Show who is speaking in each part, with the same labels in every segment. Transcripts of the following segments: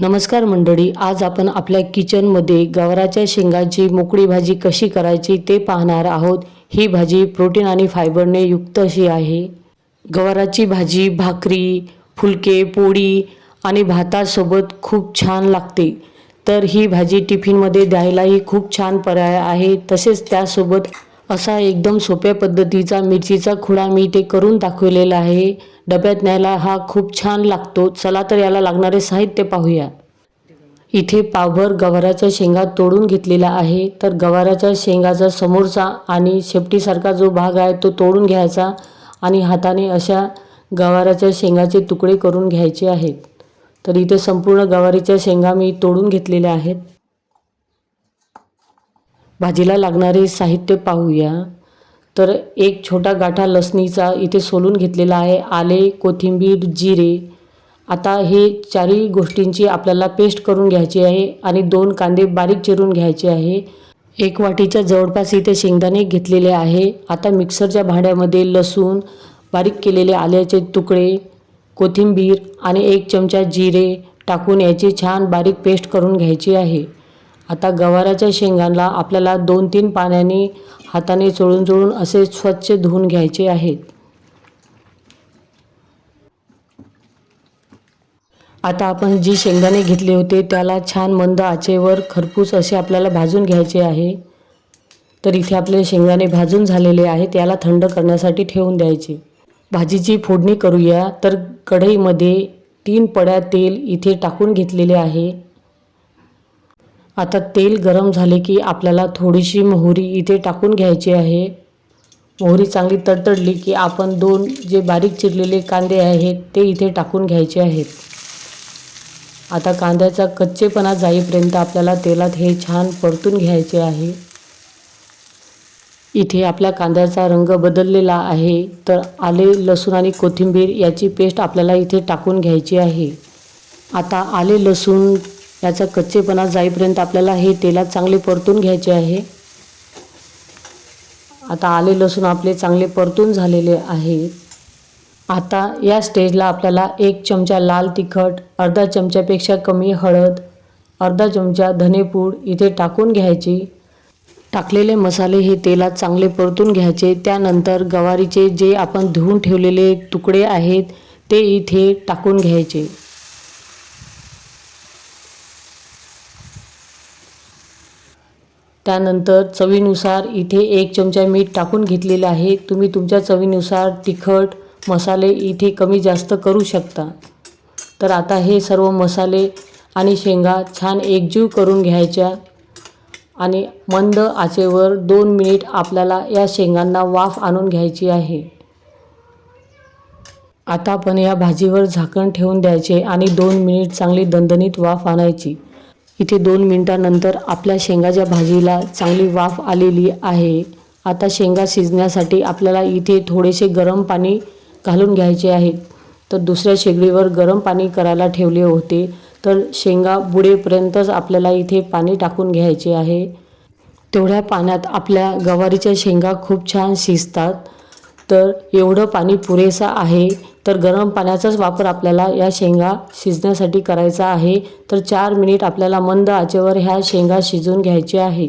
Speaker 1: नमस्कार मंडळी आज आपण आपल्या किचनमध्ये गवाराच्या शेंगाची मोकळी भाजी कशी करायची ते पाहणार आहोत. ही भाजी प्रोटीन आणि फायबरने युक्त अशी आहे. गवाराची भाजी भाकरी फुलके पोळी आणि भातासोबत खूप छान लागते. तर ही भाजी टिफिनमध्ये द्यायलाही खूप छान पर्याय आहे. तसेच त्यासोबत असा एकदम सोप्या पद्धतीचा मिरचीचा खुडा मी ते करून दाखवलेला आहे. डब्यात न्यायला हा खूप छान लागतो. चला तर याला लागणारे साहित्य पाहूया. इथे पावभर गवाराच्या शेंगा तोडून घेतलेला आहे. तर गवाराच्या शेंगाचा समोरचा आणि शेपटीसारखा जो भाग आहे तो तोडून घ्यायचा आणि हाताने अशा गवाराच्या शेंगाचे तुकडे करून घ्यायचे आहेत. तर इथे संपूर्ण गवारीच्या शेंगा मी तोडून घेतलेल्या आहेत. भाजीला लागणारे साहित्य पाहूया. तर एक छोटा गाठा लसणीचा इथे सोलून घेतलेला आहे. आले कोथिंबीर जिरे. आता हे चारही गोष्टींची आपल्याला पेस्ट करून घ्यायची आहे आणि दोन कांदे बारीक चिरून घ्यायचे आहे. एक वाटीच्या जवळपास इथे शेंगदाणे घेतलेले आहे. आता मिक्सरच्या भांड्यामध्ये लसूण बारीक केलेले आल्याचे तुकडे कोथिंबीर आणि एक चमचा जिरे टाकून याची छान बारीक पेस्ट करून घ्यायची आहे. आता गवाराच्या शेंगांना आपल्याला दोन तीन पाण्याने हाताने चोळून चोळून असे स्वच्छ धुवून घ्यायचे आहेत. आता आपण जी शेंगदाणे घेतले होते त्याला छान मंद आचेवर खरपूस असे आपल्याला भाजून घ्यायचे आहे. तर इथे आपले शेंगदाणे भाजून झालेले आहेत याला थंड करण्यासाठी ठेवून द्यायचे. भाजीची फोडणी करूया. तर कढईमध्ये तीन पड्या तेल इथे टाकून घेतलेले आहे. आता तेल गरम झाले की आपल्याला थोडीशी मोहरी इथे टाकून घ्यायची आहे. मोहरी चांगली तडतडली की आपण दोन जे बारीक चिरलेले कांदे आहेत ते इथे टाकून घ्यायचे आहेत. आता कांद्याचा कच्चेपणा जाईपर्यंत आपल्याला तेलात हे छान परतून घ्यायचे आहे. इथे आपल्या कांद्याचा रंग बदललेला आहे. तर आले लसूण आणि कोथिंबीर याची पेस्ट आपल्याला इथे टाकून घ्यायची आहे. आता आले लसूण याचा कच्चेपणा जाईपर्यंत आपल्याला हे तेलात चांगले परतून घ्यायचे आहे. आता आले लसूण आपले चांगले परतून झालेले आहे. आता या स्टेजला आपल्याला एक चमचा लाल तिखट अर्धा चमच्यापेक्षा कमी हळद अर्धा चमचा धनेपूड इथे टाकून घ्यायची. टाकलेले मसाले हे तेलात चांगले परतून घ्यायचे. त्यानंतर गवारीचे जे आपण धुवून ठेवलेले तुकडे आहेत ते इथे टाकून घ्यायचे. त्यानंतर चवीनुसार इथे एक चमचा मीठ टाकून घेतलेले आहे. तुम्ही तुमच्या चवीनुसार तिखट मसाले इथे कमी जास्त करू शकता. तर आता हे सर्व मसाले आणि शेंगा छान एकजीव करून घ्यायच्या आणि मंद आचेवर दोन मिनिट आपल्याला या शेंगांना वाफ आणून घ्यायची आहे. आता आपण या भाजीवर झाकण ठेवून द्यायचे आणि दोन मिनिट चांगली दणदणीत वाफ आणायची. इथे दोन मिनटानंतर आपल्या शेंगाच्या भाजीला चांगली वाफ आलेली आहे. आता शेंगा शिजण्यासाठी आपल्याला इथे थोडेसे गरम पाणी घालून घ्यायचे आहे. तर दुसऱ्या शेगडीवर गरम पाणी करायला ठेवले होते. तर शेंगा बुडेपर्यंतच आपल्याला इथे पाणी टाकून घ्यायचे आहे. तेवढ्या पाण्यात आपल्या गवारीच्या शेंगा खूप छान शिजतात. तर एवढं पाणी पुरेसं आहे तर गरम पाण्याचाच वापर आपल्याला या शेंगा शिजण्यासाठी करायचा आहे तर चार मिनिट आपल्याला मंद आचेवर ह्या शेंगा शिजून घ्यायचे आहे.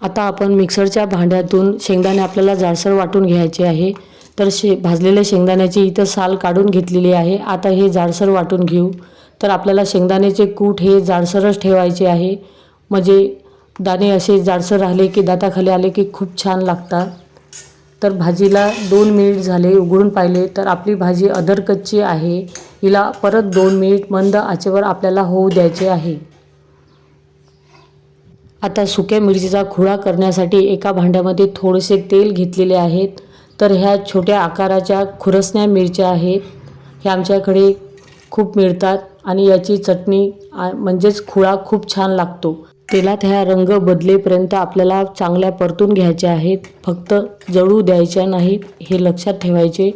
Speaker 1: आता आपण मिक्सरच्या भांड्यातून शेंगदाणे आपल्याला जाडसर वाटून घ्यायचे आहे तर शे भाजलेल्या शेंगदाण्याची इथं साल काढून घेतलेली आहे आता हे जाडसर वाटून घेऊ. तर आपल्याला शेंगदाण्याचे कूट हे जाडसरच ठेवायचे आहे म्हणजे दाणे असे जाडसर राहिले की दाताखाली आले की खूप छान लागतात. तर भाजीला दोन मिनिट झाले उघडून पाहिले तर आपली भाजी अदरकच्ची आहे. हिला परत दोन मिनिट मंद आचेवर आपल्याला होऊ द्यायचे आहे. आता सुक्या मिरचीचा खुळा करण्यासाठी एका भांड्यामध्ये थोडेसे तेल घेतलेले आहेत. तर ह्या छोट्या आकाराच्या खुरसण्या मिरच्या आहेत. ह्या आमच्याकडे खूप मिळतात आणि याची चटणी म्हणजेच खुळा खूप छान लागतो. तेलात ह्या रंग बदलेपर्यंत आपल्याला चांगल्या परतून घ्यायच्या आहेत. फक्त जळू द्यायच्या नाहीत हे लक्षात ठेवायचे.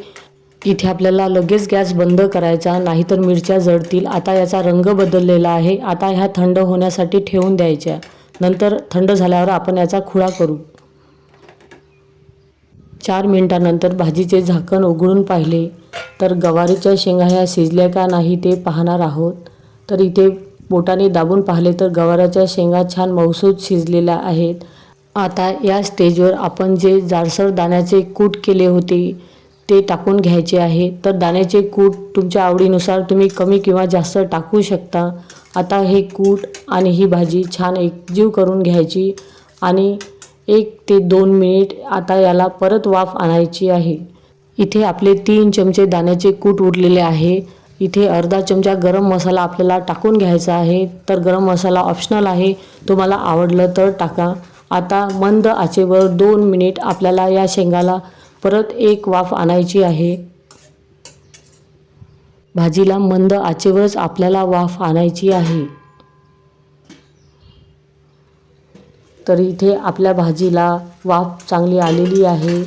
Speaker 1: इथे आपल्याला लगेच गॅस बंद करायचा नाहीतर मिरच्या जळतील. आता याचा रंग बदललेला आहे. आता ह्या थंड होण्यासाठी ठेवून द्यायच्या. नंतर थंड झाल्यावर आपण याचा खुळा करू. चार मिनिटानंतर भाजीचे झाकण उघडून पाहिले. तर गवारीच्या शेंगा ह्या शिजल्या का नाही ते पाहणार आहोत. तर इथे बोटाने दाबून पाहिले तर गवाराच्या शेंगा छान मौसूद शिजलेल्या आहेत. आता या स्टेजवर आपण जे जाडसर दाण्याचे कूट केले होते ते टाकून घ्यायचे आहे. तर दाण्याचे कूट तुमच्या आवडीनुसार तुम्ही कमी किंवा जास्त टाकू शकता. आता हे कूट आणि ही भाजी छान एकजीव करून घ्यायची आणि एक ते दोन मिनिट आता याला परत वाफ आणायची आहे. इथे आपले तीन चमचे दाण्याचे कूट उरलेले आहे. इथे अर्धा चमचा गरम मसाला आपल्याला टाकून घ्यायचा आहे. तर गरम मसाला ऑप्शनल आहे. तुम्हाला आवडलं तर टाका. आता मंद आचेवर दोन मिनिट आपल्याला या शेंगाला परत एक वाफ आणायची आहे. भाजीला मंद आचेवरच आपल्याला वाफ आणायची आहे. तर इथे आपल्या भाजीला वाफ चांगली आलेली आहे.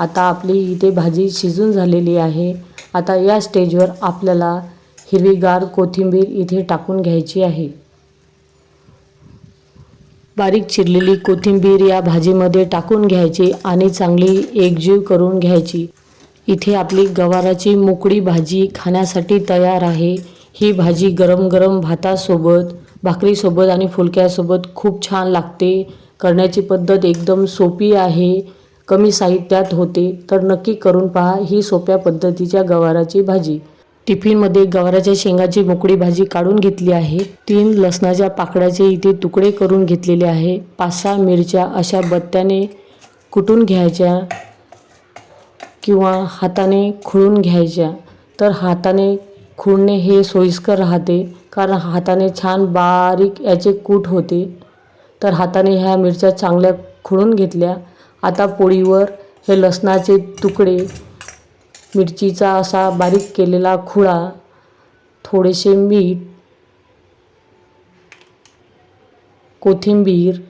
Speaker 1: आता आपली इथे भाजी शिजून झालेली आहे. आता या स्टेजवर आपल्याला हिरवीगार कोथिंबीर इथे टाकून घ्यायची आहे. बारीक चिरलेली कोथिंबीर या भाजीमध्ये टाकून घ्यायची आणि चांगली एकजीव करून घ्यायची. इथे आपली गवाराची मोकळी भाजी खाण्यासाठी तयार आहे. ही भाजी गरम गरम भातासोबत भाकरीसोबत आणि फुलक्यासोबत खूप छान लागते. करण्याची पद्धत एकदम सोपी आहे. कमी साहित्यात होते तर नक्की करून पहा ही सोप्या पद्धतीच्या गवाराची भाजी. टिफिनमध्ये गवाराच्या शेंगाची मोकळी भाजी काढून घेतली आहे. तीन लसणाच्या पाकळ्याचे इथे तुकडे करून घेतलेले आहे. पाच सहा मिरच्या अशा बत्त्याने कुटून घ्यायच्या किंवा हाताने खुळून घ्यायच्या. तर हाताने खुळणे हे सोयीस्कर राहते कारण हाताने छान बारीक याचे कूट होते. तर हाताने ह्या मिरच्या चांगल्या खुळून घेतल्या. आता पोळीवर हे लसणाचे तुकडे मिरचीचा असा बारीक केलेला खुळा थोडेसे मीठ कोथिंबीर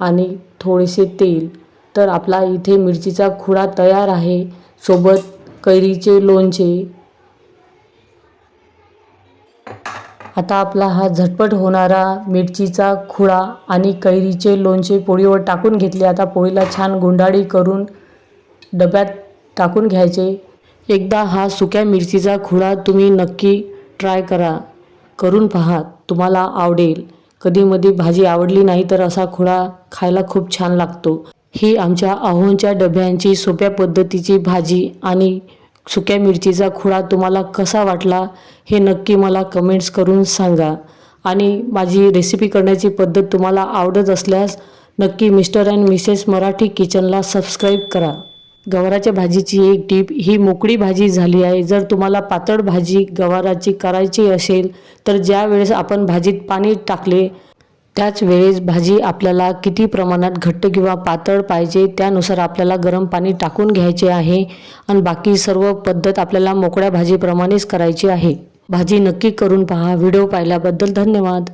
Speaker 1: आणि थोडेसे तेल. तर आपला इथे मिरचीचा खुळा तयार आहे. सोबत कैरीचे लोणचे आता आपला हा झटपट होणारा मिरचीचा खुळा आणि कैरीचे लोणचे पोळीवर टाकून घेतले. आता पोळीला छान गुंडाळी करून डब्यात टाकून घ्यायचे. एकदा हा सुक्या मिरचीचा खुळा तुम्ही नक्की ट्राय करा. करून पहा तुम्हाला आवडेल. कधीमधी भाजी आवडली नाही तर असा खुळा खायला खूप छान लागतो. ही आमच्या अहोंच्या डब्यांची सोप्या पद्धतीची भाजी आणि सुक्या मिरचीचा खुळा तुम्हाला कसा वाटला हे नक्की मला कमेंट्स करून सांगा. आणि माझी रेसिपी करण्याची पद्धत तुम्हाला आवडत असल्यास नक्की मिस्टर अँड मिसेस मराठी किचनला सबस्क्राईब करा. गवाराच्या भाजीची एक टीप ही मोकळी भाजी झाली आहे. जर तुम्हाला पातळ भाजी गवाराची करायची असेल तर ज्या वेळेस आपण भाजीत पाणी टाकले त्याच वेळेस भाजी आपल्याला किती प्रमाणात घट्ट किंवा पातळ पाहिजे त्यानुसार आपल्याला गरम पाणी टाकून घ्यायचे आहे. आणि बाकी सर्व पद्धत आपल्याला मोकळ्या भाजीप्रमाणेच करायची आहे. भाजी नक्की करून पहा. व्हिडिओ पाहिल्याबद्दल धन्यवाद.